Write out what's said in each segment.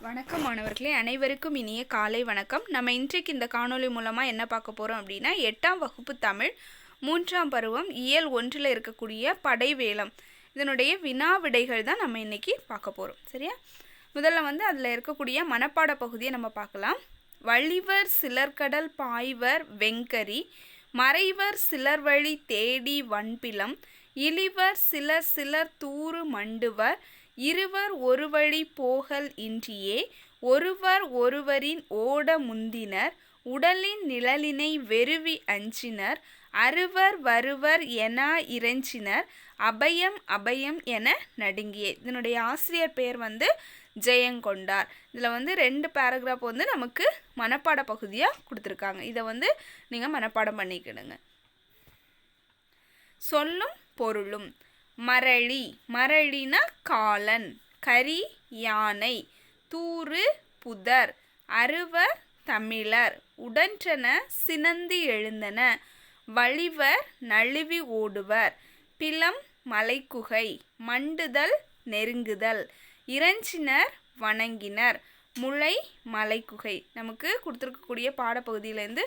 வணக்கம் மாணவர்களே அனைவருக்கும் இனிய காலை வணக்கம். நம்ம இன்றைக்கு இந்த காணொளி மூலமாக என்ன பார்க்க போகிறோம் அப்படின்னா எட்டாம் வகுப்பு தமிழ் மூன்றாம் பருவம் இயல் ஒன்றில் இருக்கக்கூடிய படைவேலம் இதனுடைய வினா விடைகள் தான் நம்ம இன்றைக்கி பார்க்க போகிறோம் சரியா? முதல்ல வந்து அதில் இருக்கக்கூடிய மனப்பாட பகுதியை நம்ம பார்க்கலாம். வள்ளிவர் சிலர்கடல் பாய்வர் வெங்கரி மறைவர் சிலர் வழி தேடி வன்பிலம் இழிவர் சிலர் சிலர் தூறு மண்டுவர் இருவர் ஒரு வழி போகல் இன்றியே ஒருவர் ஒருவரின் ஓட முந்தினர் உடலின் நிழலினை வெறுவி அஞ்சினர் அருவர் வருவர் என இறைஞ்சினர் அபயம் அபயம் என நடுங்கியே. இதனுடைய ஆசிரியர் பெயர் வந்து ஜெயங்கொண்டார். இதில் வந்து ரெண்டு பேராகிராஃப் வந்து நமக்கு மனப்பாட பகுதியாக கொடுத்துருக்காங்க. இதை வந்து நீங்கள் மனப்பாடம் பண்ணிக்கிடுங்க. சொல்லும் பொருளும். மரளி. மரளினா காலன். கரி யானை. தூறு புதர். அருவர் தமிழர். உடன்றன சினந்து எழுந்தன. வழிவர் நழுவி ஓடுவர். பிலம் மலைக்குகை. மண்டுதல் நெருங்குதல். இறைஞ்சினர் வணங்கினர். முளை மலைக்குகை. நமக்கு கொடுத்துருக்கக்கூடிய பாடப்பகுதியிலேருந்து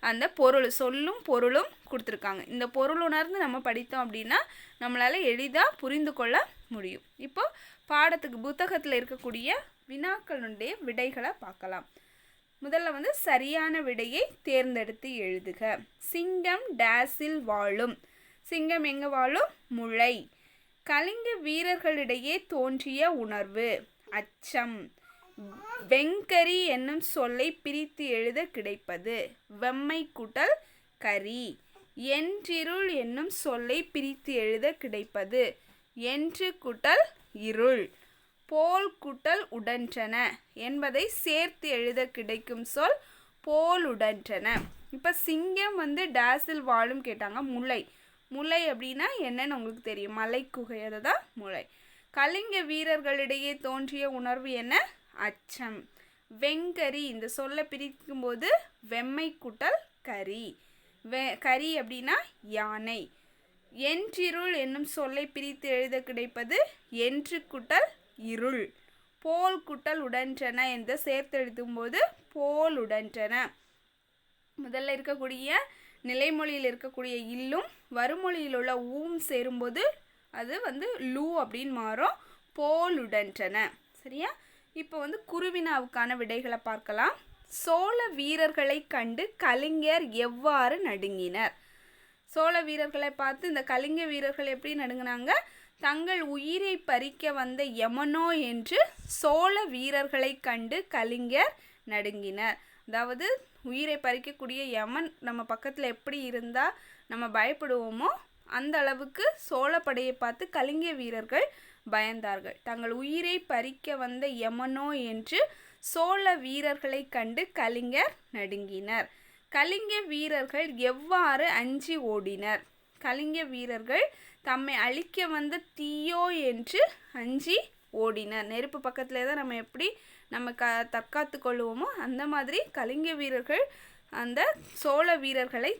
அந்த பொருள் சொல்லும் பொருளும் கொடுத்துருக்காங்க. இந்த பொருள் உணர்ந்து நம்ம படித்தோம் அப்படின்னா நம்மளால் எளிதாக புரிந்து கொள்ள முடியும். இப்போ பாடத்துக்கு புத்தகத்தில் இருக்கக்கூடிய வினாக்களுடைய விடைகளை பார்க்கலாம். முதல்ல வந்து சரியான விடையை தேர்ந்தெடுத்து எழுதுக. சிங்கம் டேஸில் வாழும். சிங்கம் எங்கே வாழும்? முளை. கலிங்க வீரர்களிடையே தோன்றிய உணர்வு. அச்சம். வெங்கரி என்னும் சொல்லை பிரித்து எழுத கிடைப்பது. வெம்மை குட்டல் கரி என்றிருள் என்னும் சொல்லை பிரித்து எழுத கிடைப்பது. என்று குட்டல் இருள். போல் குட்டல் உடன்றன என்பதை சேர்த்து எழுத கிடைக்கும் சொல் போல் உடன்றன. இப்போ சிங்கம் வந்து டேஸில் வாழும் கேட்டாங்க முல்லை முளை அப்படின்னா என்னன்னு உங்களுக்கு தெரியும். மலை குகை அதுதான் முளை கலிங்க வீரர்களிடையே தோன்றிய உணர்வு என்ன? அச்சம். வெங்கரி இந்த சொல்லை பிரிக்கும்போது வெம்மை குட்டல் கரி வெ கரி அப்படின்னா யானை. என்றிருள் என்னும் சொல்லை பிரித்து எழுத கிடைப்பது என்று குட்டல் இருள். போல் குட்டல் உடன்றன என்று சேர்த்து எழுதும்போது போல் உடன்றன. முதல்ல இருக்கக்கூடிய நிலைமொழியில் இருக்கக்கூடிய இல்லும் வறுமொழியில் உள்ள ஊம் சேரும்போது அது வந்து லூ அப்படின்னு மாறும். போலுடன்றன சரியா? இப்போ வந்து குருவினாவுக்கான விடைகளை பார்க்கலாம். சோழ வீரர்களை கண்டு கலிங்கர் எவ்வாறு நடுங்கினர்? சோழ வீரர்களை பார்த்து இந்த கலிங்க வீரர்கள் எப்படி நடுங்கினாங்க? தங்கள் உயிரை பறிக்க வந்த யமனோ என்று சோழ வீரர்களை கண்டு கலிங்கர் நடுங்கினர். அதாவது உயிரை பறிக்கக்கூடிய யமன் நம்ம பக்கத்தில் எப்படி இருந்தால் நம்ம பயப்படுவோமோ அந்த அளவுக்கு சோழப்படையை பார்த்து கலிங்க வீரர்கள் பயந்தார்கள். தங்கள் உயிரை பறிக்க வந்த யமனோ என்று சோழ வீரர்களை கண்டு கலிங்கர் நடுங்கினர். கலிங்க வீரர்கள் எவ்வாறு அஞ்சி ஓடினர்? கலிங்க வீரர்கள் தம்மை அழிக்க வந்த தீயோ என்று அஞ்சி ஓடினர். நெருப்பு பக்கத்தில் தான் நம்ம எப்படி நம்ம க தற்காத்து கொள்வோமோ அந்த மாதிரி கலிங்க வீரர்கள் அந்த சோழ வீரர்களை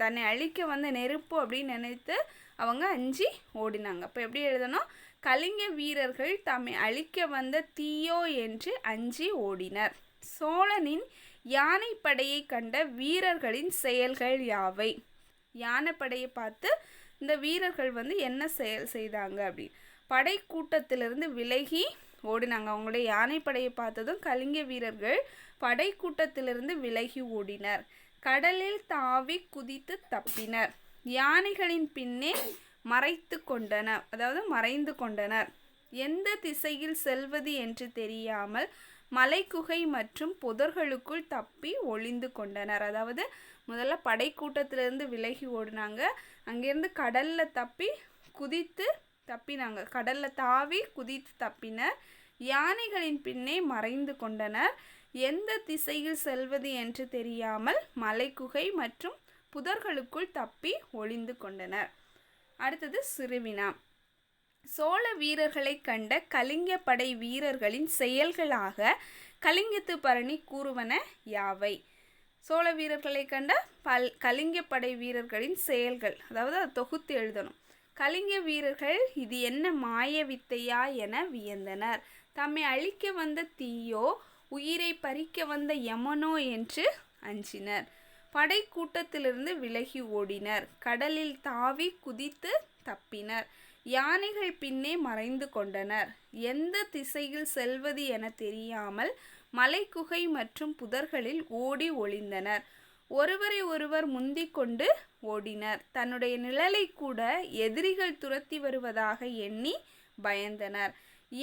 தன்னை அழிக்க வந்த நெருப்பு அப்படின்னு நினைத்து அவங்க அஞ்சு ஓடினாங்க. அப்போ எப்படி எழுதணும்? கலிங்க வீரர்கள் தம்மை அழிக்க வந்த தீயோ என்று அஞ்சி ஓடினர். சோழனின் யானைப்படையை கண்ட வீரர்களின் செயல்கள் யாவை? யானைப்படையை பார்த்து இந்த வீரர்கள் வந்து என்ன செயல் செய்தாங்க அப்படின்னு படை கூட்டத்திலிருந்து விலகி ஓடினாங்க. அவங்களுடைய யானைப்படையை பார்த்ததும் கலிங்க வீரர்கள் படை கூட்டத்திலிருந்து விலகி ஓடினர். கடலில் தாவி குதித்து தப்பினர். யானைகளின் பின்னே மறைத்து கொண்டனர். அதாவது மறைந்து கொண்டனர். எந்த திசையில் செல்வது என்று தெரியாமல் மலைக்குகை மற்றும் புதர்களுக்குள் தப்பி ஒளிந்து கொண்டனர். அதாவது முதல்ல படைக்கூட்டத்திலிருந்து விலகி ஓடினாங்க. அங்கேருந்து கடலில் தப்பி குதித்து தப்பினாங்க. கடலில் தாவி குதித்து தப்பினர். யானைகளின் பின்னே மறைந்து கொண்டனர். எந்த திசையில் செல்வது என்று தெரியாமல் மலைக்குகை மற்றும் புதர்களுக்குள் தப்பி ஒளிந்து கொண்டனர். அடுத்தது சிறுவினா சோழ வீரர்களை கண்ட கலிங்க படை வீரர்களின் செயல்களாக கலிங்கத்து பரணி கூறுவன யாவை? சோழ வீரர்களை கண்ட பல் கலிங்க படை வீரர்களின் செயல்கள் அதாவது அதை தொகுத்து எழுதணும். கலிங்க வீரர்கள் இது என்ன மாய வித்தையா என வியந்தனர். தம்மை அழிக்க வந்த தீயோ உயிரை பறிக்க வந்த யமனோ என்று அஞ்சினர். படை கூட்டத்திலிருந்து விலகி ஓடினர். கடலில் தாவி குதித்து தப்பினர். யானைகள் பின்னே மறைந்து கொண்டனர். எந்த திசையில் செல்வது என தெரியாமல் மலைக்குகை மற்றும் புதர்களில் ஓடி ஒளிந்தனர். ஒருவரை ஒருவர் முந்திக்கொண்டு ஓடினர். தன்னுடைய நிழலை கூட எதிரிகள் துரத்தி வருவதாக எண்ணி பயந்தனர்.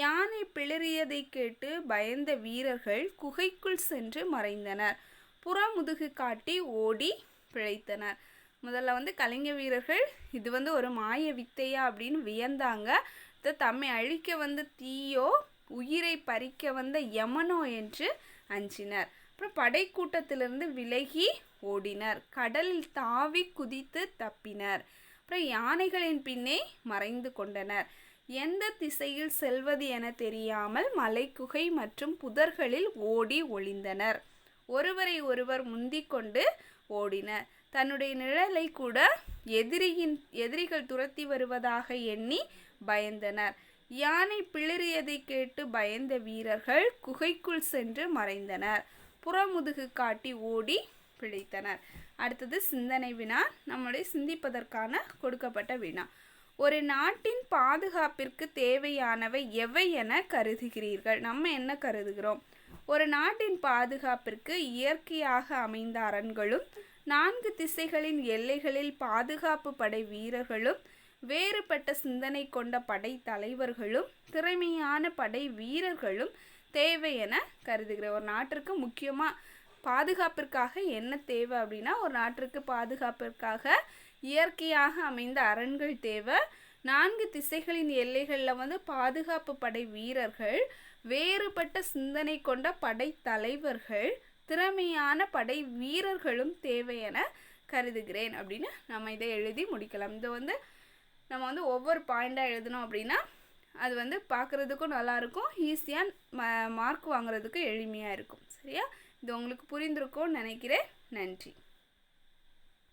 யானை பிளறியதை கேட்டு பயந்த வீரர்கள் குகைக்குள் சென்று மறைந்தனர். புறமுதுகு காட்டி ஓடி பிழைத்தனர். முதல்ல வந்து கலைஞ வீரர்கள் இது வந்து ஒரு மாய வித்தையா அப்படின்னு வியந்தாங்க. இது தம்மை அழிக்க வந்த தீயோ உயிரை பறிக்க வந்த யமனோ என்று அஞ்சினர். அப்புறம் படைக்கூட்டத்திலிருந்து விலகி ஓடினர். கடலில் தாவி குதித்து தப்பினர். அப்புறம் யானைகளின் பின்னே மறைந்து கொண்டனர். எந்த திசையில் செல்வது என தெரியாமல் மலைக்குகை மற்றும் புதர்களில் ஓடி ஒளிந்தனர். ஒருவரை ஒருவர் முந்திக்கொண்டு ஓடினர். தன்னுடைய நிழலை கூட எதிரியின் எதிரிகள் துரத்தி வருவதாக எண்ணி பயந்தனர். யானை பிளறியதை கேட்டு பயந்த வீரர்கள் குகைக்குள் சென்று மறைந்தனர். புறமுதுகு காட்டி ஓடி பிழைத்தனர். அடுத்தது சிந்தனை வினா. நம்முடைய சிந்திப்பதற்கான கொடுக்கப்பட்ட வினா. ஒரு நாட்டின் பாதுகாப்பிற்கு தேவையானவை எவை என கருதுகிறீர்கள்? நம்ம என்ன கருதுகிறோம்? ஒரு நாட்டின் பாதுகாப்பிற்கு இயற்கையாக அமைந்த அரண்களும் நான்கு திசைகளின் எல்லைகளில் பாதுகாப்பு படை வீரர்களும் வேறுபட்ட சிந்தனை கொண்ட படை தலைவர்களும் திறமையான படை வீரர்களும் தேவை என கருதுகிறேன். ஒரு நாட்டிற்கு முக்கியமாக பாதுகாப்பிற்காக என்ன தேவை அப்படின்னா ஒரு நாட்டிற்கு பாதுகாப்பிற்காக இயற்கையாக அமைந்த அரண்கள் தேவை. நான்கு திசைகளின் எல்லைகளில் வந்து பாதுகாப்பு படை வீரர்கள் வேறுபட்ட சிந்தனை கொண்ட படைத்தலைவர்கள் திறமையான படை வீரர்களும் தேவை என கருதுகிறேன் அப்படின்னு நம்ம இதை எழுதி முடிக்கலாம். இதை வந்து நம்ம வந்து ஒவ்வொரு பாயிண்டாக எழுதினோம் அப்படின்னா அது வந்து பார்க்குறதுக்கும் நல்லாயிருக்கும் ஈஸியாக ம மார்க் வாங்குறதுக்கு எளிமையாக இருக்கும். சரியா? இது உங்களுக்கு புரிந்திருக்கும்னு நினைக்கிறேன். நன்றி.